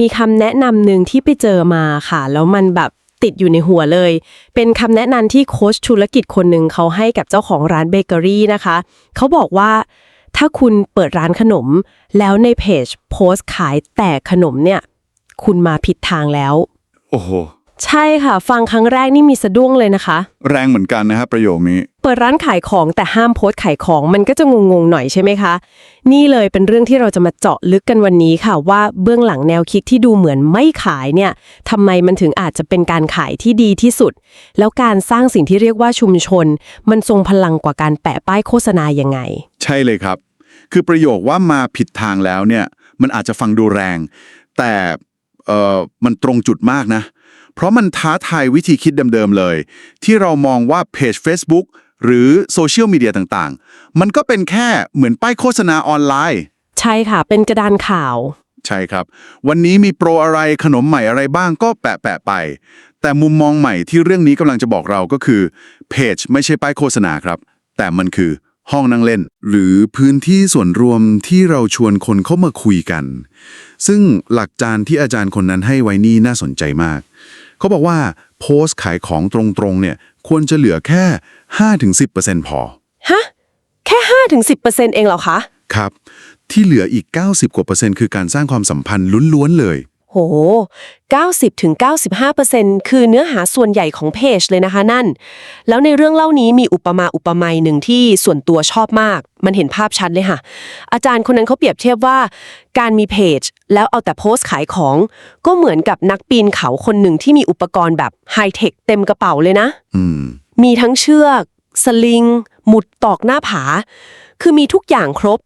มีคำแนะนำหนึ่งที่ไปเจอมาค่ะ แล้วมันแบบติดอยู่ในหัวเลย เป็นคำแนะนำที่โค้ชธุรกิจคนหนึ่งเขาให้กับเจ้าของร้านเบเกอรี่นะคะ เขาบอกว่าถ้าคุณเปิดร้านขนม แล้วในเพจโพสต์ขายแต่ขนมเนี่ย คุณมาผิดทางแล้ว โอ้โห ใช่ค่ะ ฟังครั้งแรกนี่มีสะดุ้งเลยนะคะ แรงเหมือนกันนะครับประโยคนี้ เปิดร้านขายของแต่ห้ามโพสต์ขายของมันก็จะงงๆหน่อยใช่ไหมคะ นี่เลยเป็นเรื่องที่เราจะมาเจาะลึกกันวันนี้ค่ะ ว่าเบื้องหลังแนวคิดที่ดูเหมือนไม่ขายเนี่ยทำไมมันถึงอาจจะเป็นการขายที่ดีที่สุด แล้วการสร้างสิ่งที่เรียกว่าชุมชน มันทรงพลังกว่าการแปะป้ายโฆษณายังไง ใช่เลยครับ คือประโยคว่ามาผิดทางแล้วเนี่ยมันอาจจะฟังดูแรง แต่เอ่อมันตรงจุดมากนะ เพราะมันท้าทายวิธีคิดเดิมๆเลย ที่เรามองว่าเพจ Facebook หรือโซเชียลมีเดียต่างๆ มันก็เป็นแค่เหมือนป้ายโฆษณาออนไลน์ ใช่ค่ะ เป็นกระดานข่าว ใช่ครับ วันนี้มีโปรอะไรขนมใหม่อะไรบ้างก็แปะแปะๆไป แต่มุมมองใหม่ที่เรื่องนี้กำลังจะบอกเราก็คือเพจไม่ใช่ป้ายโฆษณาครับ แต่มันคือห้องนั่งเล่น หรือพื้นที่ส่วนรวมที่เราชวนคนเข้ามาคุยกัน ซึ่งหลักการที่อาจารย์คนนั้นให้ไว้นี่น่าสนใจมาก เขาบอกว่าโพสต์ขายของตรงๆเนี่ยควรจะเหลือแค่ 5-10%พอ ฮะ แค่ 5-10%เองเหรอคะ ครับ ที่เหลืออีก 90กว่าเปอร์เซ็นต์คือการสร้างความสัมพันธ์ล้วนๆเลย โห 90-95%คือเนื้อหาส่วนใหญ่ของเพจเลยนะคะนั่น แล้วในเรื่องเล่านี้มีอุปมาอุปไมยหนึ่งที่ส่วนตัวชอบมาก มันเห็นภาพชัดเลยค่ะ อาจารย์คนนั้นเขาเปรียบเทียบว่า การมีเพจ แล้วเอาแต่โพสต์ขายของ ก็เหมือนกับนักปีนเขาคนหนึ่งที่มีอุปกรณ์แบบไฮเทคเต็มกระเป๋าเลยนะอืมมีทั้งเชือก สลิง หมุดตอกหน้าผา คือมีทุกอย่างครบ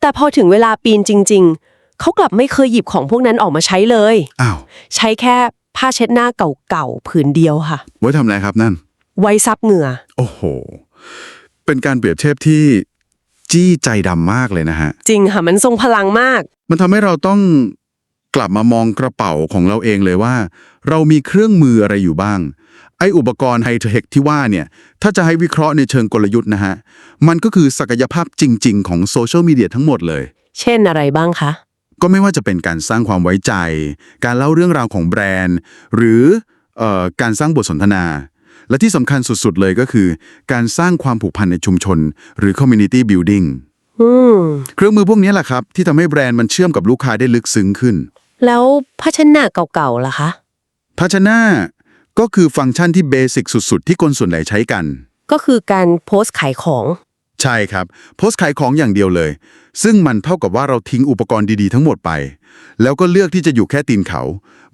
แต่พอถึงเวลาปีนจริง ๆ เขากลับไม่เคยหยิบของพวกนั้นออกมาใช้เลย อ้าวใช้แค่ผ้าเช็ดหน้าเก่าๆผืนเดียวค่ะ ไว้ทำอะไรครับนั่น ไว้ซับเหงื่อ โอ้โห เป็นการเปรียบเทียบที่จี้ใจดำมากเลยนะฮะ จริงค่ะ มันทรงพลังมาก มันทำให้เราต้องกลับมามองกระเป๋าของเราเองเลยว่า เรามีเครื่องมืออะไรอยู่บ้าง ไออุปกรณ์ไฮเทคที่ว่าเนี่ยถ้าจะให้วิเคราะห์ในเชิงกลยุทธ์นะฮะ มันก็คือศักยภาพจริง ๆ ของโซเชียลมีเดียทั้งหมดเลย เช่นอะไรบ้างคะ ก็ไม่ว่าจะเป็นการสร้างความไว้ใจ การเล่าเรื่องราวของแบรนด์ หรือเอ่อการสร้างบทสนทนา และที่สำคัญสุดๆเลยก็คือ การสร้างความผูกพันในชุมชน หรือ community building อืมเครื่องมือพวกนี้แหละครับ ที่ทำให้แบรนด์มันเชื่อมกับลูกค้าได้ลึกซึ้งขึ้น แล้วผ้าเช็ดหน้าเก่าๆล่ะคะภาชนะก็คือฟังก์ชันที่เบสิกสุด ๆ ที่คนส่วนใหญ่ใช้กัน ก็คือการโพสต์ขายของ ใช่ครับ โพสต์ขายของอย่างเดียวเลย ซึ่งมันเท่ากับว่าเราทิ้งอุปกรณ์ดีๆทั้งหมดไป แล้วก็เลือกที่จะอยู่แค่ตีนเขา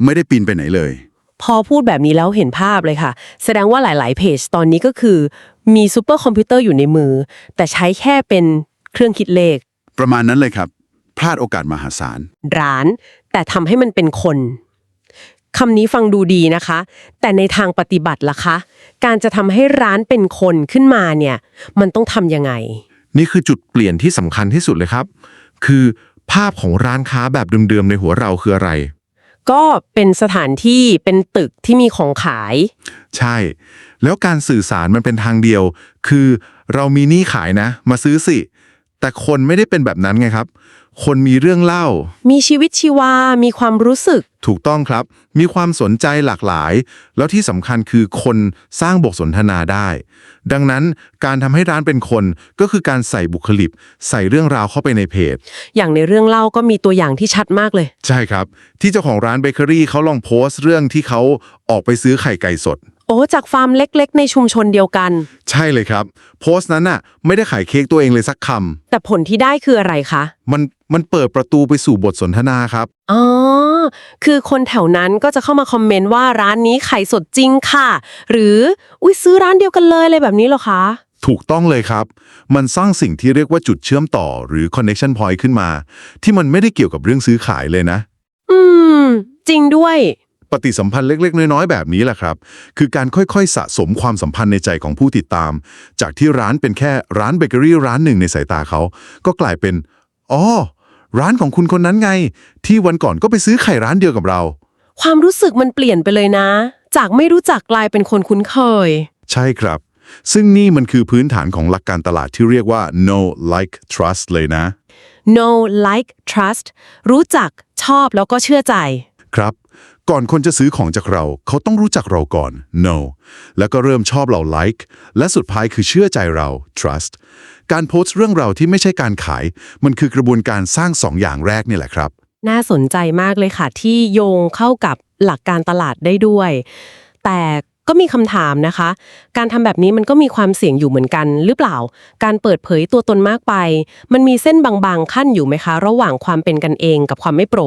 ไม่ได้ปีนไปไหนเลย พอพูดแบบนี้แล้วเห็นภาพเลยค่ะ แสดงว่าหลายๆ เพจตอนนี้ก็คือ มีซูเปอร์คอมพิวเตอร์อยู่ในมือ แต่ใช้แค่เป็นเครื่องคิดเลข ประมาณนั้นเลยครับ พลาดโอกาสมหาศาล ร้าน แต่ทำให้มันเป็นคน คำนี้ฟังดูดีนะคะ แต่ในทางปฏิบัติล่ะคะ การจะทำให้ร้านเป็นคนขึ้นมาเนี่ย มันต้องทำยังไง นี่คือจุดเปลี่ยนที่สำคัญที่สุดเลยครับ คือภาพของร้านค้าแบบเดิมๆในหัวเราคืออะไร ก็เป็นสถานที่เป็นตึกที่มีของขาย ใช่ แล้วการสื่อสารมันเป็นทางเดียว คือเรามีหนี้ขายนะ มาซื้อสิ แต่คนไม่ได้เป็นแบบนั้นไงครับ คนมีเรื่องเล่า มีชีวิตชีวา มีความรู้สึก ถูกต้องครับ มีความสนใจหลากหลาย แล้วที่สำคัญคือคนสร้างบทสนทนาได้ ดังนั้นการทำให้ร้านเป็นคนก็คือการใส่บุคลิก ใส่เรื่องราวเข้าไปในเพจ อย่างในเรื่องเล่าก็มีตัวอย่างที่ชัดมากเลย ใช่ครับ ที่เจ้าของร้านเบเกอรี่เขาลองโพสต์เรื่องที่เขาออกไปซื้อไข่ไก่สดโอ้จากฟาร์มเล็กๆ ในชุมชนเดียวกัน ใช่เลยครับ โพสต์นั้นน่ะ ไม่ได้ขายเค้กตัวเองเลยสักคแต่ผลที่ได้คืออะไรคะำมันมันเปิดประตูไปสู่บทสนทนาครับ อ๋อ คือคนแถวนั้นก็จะเข้ามาคอมเมนต์ว่าร้านนี้ไข่สดจริงค่ะ หรือ อุ้ยซื้อร้านเดียวกันเลยอะไรแบบนี้เหรอคะ ถูกต้องเลยครับ มันสร้างสิ่งที่เรียกว่าจุดเชื่อมต่อหรือ connection point ขึ้นมา ที่มันไม่ได้เกี่ยวกับเรื่องซื้อขายเลยนะ อืม จริงด้วย ปฏิสัมพันธ์เล็ก ๆ น้อย ๆ แบบนี้แหละครับ คือการค่อย ๆ สะสมความสัมพันธ์ในใจของผู้ติดตาม จากที่ร้านเป็นแค่ร้านเบเกอรี่ร้านหนึ่งในสายตาเขา ก็กลายเป็นอ๋อร้านของคุณคนนั้นไง ที่วันก่อนก็ไปซื้อไข่ร้านเดียวกับเรา ความรู้สึกมันเปลี่ยนไปเลยนะ จากไม่รู้จักกลายเป็นคนคุ้นเคย ใช่ครับ ซึ่งนี่มันคือพื้นฐานของหลักการตลาดที่เรียกว่า no like trust เลยนะ know like trust รู้จักชอบแล้วก็เชื่อใจ ครับ ก่อนคนจะซื้อของจากเรา เขาต้องรู้จักเราก่อน know แล้วก็เริ่มชอบเรา like และสุดท้ายคือเชื่อใจเรา trust การโพสต์เรื่องเราที่ไม่ใช่การขาย มันคือกระบวนการสร้างสองอย่างแรกนี่แหละครับ น่าสนใจมากเลยค่ะ ที่โยงเข้ากับหลักการตลาดได้ด้วย แต่ก็มีคำถามนะคะ การทำแบบนี้มันก็มีความเสี่ยงอยู่เหมือนกันหรือเปล่า การเปิดเผยตัวตนมากไป มันมีเส้นบางๆขั้นอยู่ไหมคะ ระหว่างความเป็นกันเองกับความไม่โปร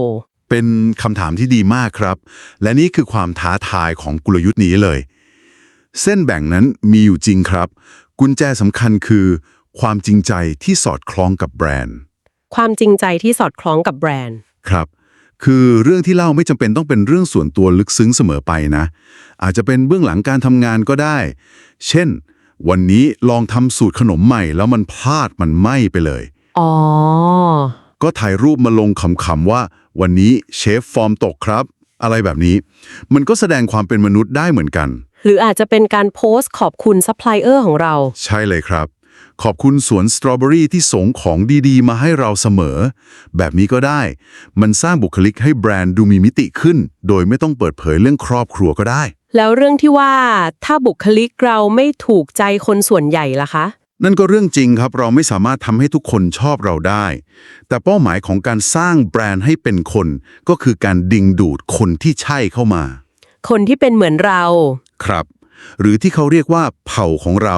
เป็นคำถามที่ดีมากครับ และนี่คือความท้าทายของกลยุทธ์นี้เลย เส้นแบ่งนั้นมีอยู่จริงครับ กุญแจสำคัญคือ ความจริงใจที่สอดคล้องกับแบรนด์ ความจริงใจที่สอดคล้องกับแบรนด์ครับคือเรื่องที่เล่าไม่จำเป็นต้องเป็นเรื่องส่วนตัวลึกซึ้งเสมอไปนะ อาจจะเป็นเบื้องหลังการทำงานก็ได้ เช่น วันนี้ลองทำสูตรขนมใหม่ แล้วมันพลาดมันไหม้ไปเลย อ๋อ ก็ถ่ายรูปมาลงขำๆว่า วันนี้เชฟฟอร์มตกครับ อะไรแบบนี้ มันก็แสดงความเป็นมนุษย์ได้เหมือนกัน หรืออาจจะเป็นการโพสต์ขอบคุณซัพพลายเออร์ของเรา ใช่เลยครับ ขอบคุณสวนสตรอเบอรี่ที่ส่งของดีๆ มาให้เราเสมอ แบบนี้ก็ได้ มันสร้างบุคลิกให้แบรนด์ดูมีมิติขึ้น โดยไม่ต้องเปิดเผยเรื่องครอบครัวก็ได้ แล้วเรื่องที่ว่าถ้าบุคลิกเราไม่ถูกใจคนส่วนใหญ่ล่ะคะ นั่นก็เรื่องจริงครับเราไม่สามารถทำให้ทุกคนชอบเราได้ แต่เป้าหมายของการสร้างแบรนด์ให้เป็นคน ก็คือการดึงดูดคนที่ใช่เข้ามา คนที่เป็นเหมือนเรา ครับ หรือที่เขาเรียกว่าเผ่าของเรา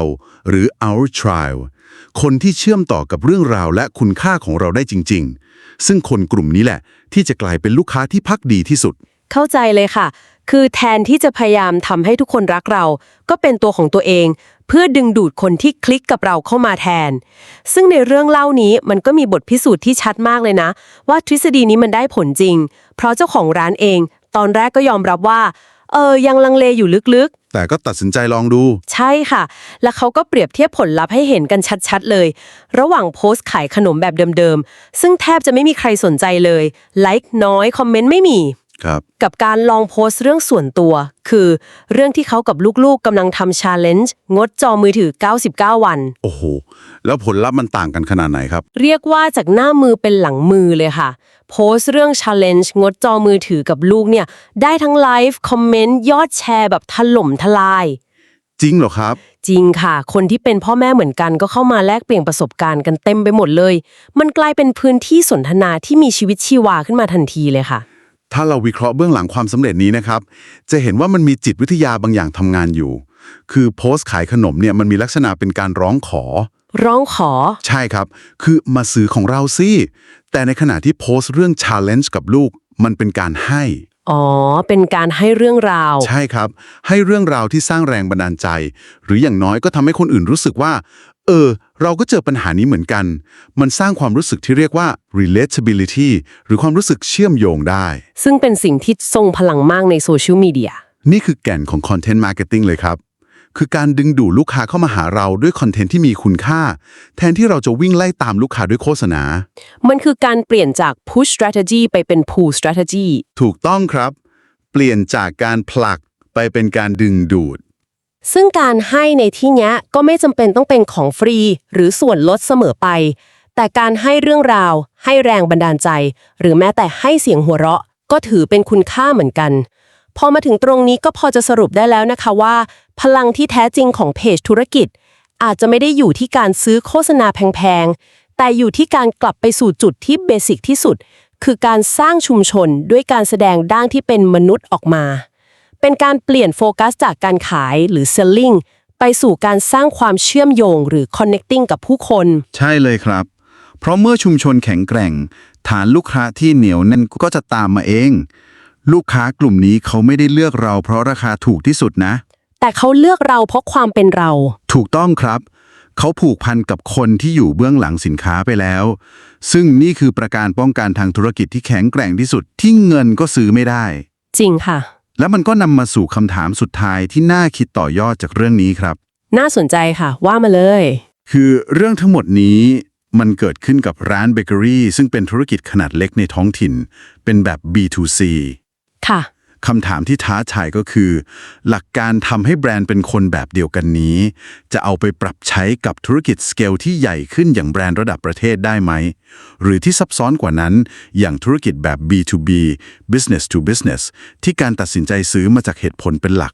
หรือ our tribe คนที่เชื่อมต่อกับเรื่องราวและคุณค่าของเราได้จริง ๆ ซึ่งคนกลุ่มนี้แหละ ที่จะกลายเป็นลูกค้าที่พักดีที่สุด เข้าใจเลยค่ะ คือแทนที่จะพยายามทำให้ทุกคนรักเรา ก็เป็นตัวของตัวเอง เพื่อดึงดูดคนที่คลิกกับเราเข้ามาแทน ซึ่งในเรื่องเล่านี้มันก็มีบทพิสูจน์ที่ชัดมากเลยนะ ว่าทฤษฎีนี้มันได้ผลจริง เพราะเจ้าของร้านเอง ตอนแรกก็ยอมรับว่า เออยังลังเลอยู่ลึกๆแต่ก็ตัดสินใจลองดูใช่ค่ะ แล้วเขาก็เปรียบเทียบผลลัพธ์ให้เห็นกันชัดๆเลย ระหว่างโพสต์ขายขนมแบบเดิมๆ ซึ่งแทบจะไม่มีใครสนใจเลยไลค์น้อยคอมเมนต์ไม่มี ครับ กับการลองโพสต์เรื่องส่วนตัว คือเรื่องที่เขากับลูกๆกำลังทำชาเลนจ์งดจอมือถือ 99 วัน โอ้โห แล้วผลลัพธ์มันต่างกันขนาดไหนครับ เรียกว่าจากหน้ามือเป็นหลังมือเลยค่ะ โพสต์เรื่อง Challenge งดจอมือถือกับลูกเนี่ย ได้ทั้งไลฟ์คอมเมนต์ยอดแชร์แบบถล่มทลาย จริงเหรอครับ จริงค่ะ คนที่เป็นพ่อแม่เหมือนกันก็เข้ามาแลกเปลี่ยนประสบการณ์กันเต็มไปหมดเลย มันกลายเป็นพื้นที่สนทนาที่มีชีวิตชีวาขึ้นมาทันทีเลยค่ะ ถ้าเราวิเคราะห์เบื้องหลังความสำเร็จนี้นะครับ จะเห็นว่ามันมีจิตวิทยาบางอย่างทำงานอยู่ คือโพสต์ขายขนมเนี่ยมันมีลักษณะเป็นการร้องขอ ร้องขอ ใช่ครับ คือมาซื้อของเราสิแต่ในขณะที่โพสต์เรื่อง challenge กับลูก มันเป็นการให้ อ๋อ เป็นการให้เรื่องราว ใช่ครับ ให้เรื่องราวที่สร้างแรงบันดาลใจ หรืออย่างน้อยก็ทำให้คนอื่นรู้สึกว่า เออ เราก็เจอปัญหานี้เหมือนกัน มันสร้างความรู้สึกที่เรียกว่า relatability หรือความรู้สึกเชื่อมโยงได้ ซึ่งเป็นสิ่งที่ทรงพลังมากในโซเชียลมีเดีย นี่คือแก่นของ Content Marketing เลยครับ คือการดึงดูดลูกค้าเข้ามาหาเราด้วยคอนเทนต์ที่มีคุณค่า แทนที่เราจะวิ่งไล่ตามลูกค้าด้วยโฆษณา มันคือการเปลี่ยนจาก push strategy ไปเป็น pull strategy ถูกต้องครับ เปลี่ยนจากการผลักไปเป็นการดึงดูด ซึ่งการให้ในที่นี้ก็ไม่จำเป็นต้องเป็นของฟรี หรือส่วนลดเสมอไป แต่การให้เรื่องราว ให้แรงบันดาลใจ หรือแม้แต่ให้เสียงหัวเราะ ก็ถือเป็นคุณค่าเหมือนกัน พอมาถึงตรงนี้ก็พอจะสรุปได้แล้วนะคะว่า พลังที่แท้จริงของเพจธุรกิจ อาจจะไม่ได้อยู่ที่การซื้อโฆษณาแพงๆ แต่อยู่ที่การกลับไปสู่จุดที่เบสิกที่สุด คือการสร้างชุมชนด้วยการแสดงด้านที่เป็นมนุษย์ออกมา เป็นการเปลี่ยนโฟกัสจากการขายหรือ selling ไปสู่การสร้างความเชื่อมโยงหรือ connecting กับผู้คน ใช่เลยครับ เพราะเมื่อชุมชนแข็งแกร่ง ฐานลูกค้าที่เหนียวแน่นก็จะตามมาเอง ลูกค้ากลุ่มนี้เขาไม่ได้เลือกเราเพราะราคาถูกที่สุดนะ แต่เขาเลือกเราเพราะความเป็นเรา ถูกต้องครับ เขาผูกพันกับคนที่อยู่เบื้องหลังสินค้าไปแล้ว ซึ่งนี่คือประการป้องกันทางธุรกิจที่แข็งแกร่งที่สุดที่เงินก็ซื้อไม่ได้ จริงค่ะ และมันก็นำมาสู่คำถามสุดท้ายที่น่าคิดต่อยอดจากเรื่องนี้ครับ น่าสนใจค่ะ ว่ามาเลย คือเรื่องทั้งหมดนี้มันเกิดขึ้นกับร้านเบเกอรี่ซึ่งเป็นธุรกิจขนาดเล็กในท้องถิ่น เป็นแบบ B2C ค่ะ คำถามที่ท้าทายก็คือ หลักการทำให้แบรนด์เป็นคนแบบเดียวกันนี้ จะเอาไปปรับใช้กับธุรกิจสเกลที่ใหญ่ขึ้นอย่างแบรนด์ระดับประเทศได้ไหม หรือที่ซับซ้อนกว่านั้น อย่างธุรกิจแบบ B2B business to business ที่การตัดสินใจซื้อมาจากเหตุผลเป็นหลัก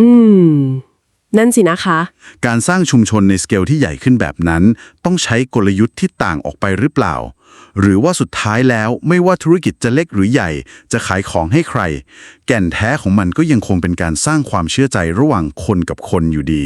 อืม นั่นสินะคะ การสร้างชุมชนในสเกลที่ใหญ่ขึ้นแบบนั้น ต้องใช้กลยุทธ์ที่ต่างออกไปหรือเปล่า หรือว่าสุดท้ายแล้วไม่ว่าธุรกิจจะเล็กหรือใหญ่ จะขายของให้ใคร แก่นแท้ของมันก็ยังคงเป็นการสร้างความเชื่อใจระหว่างคนกับคนอยู่ดี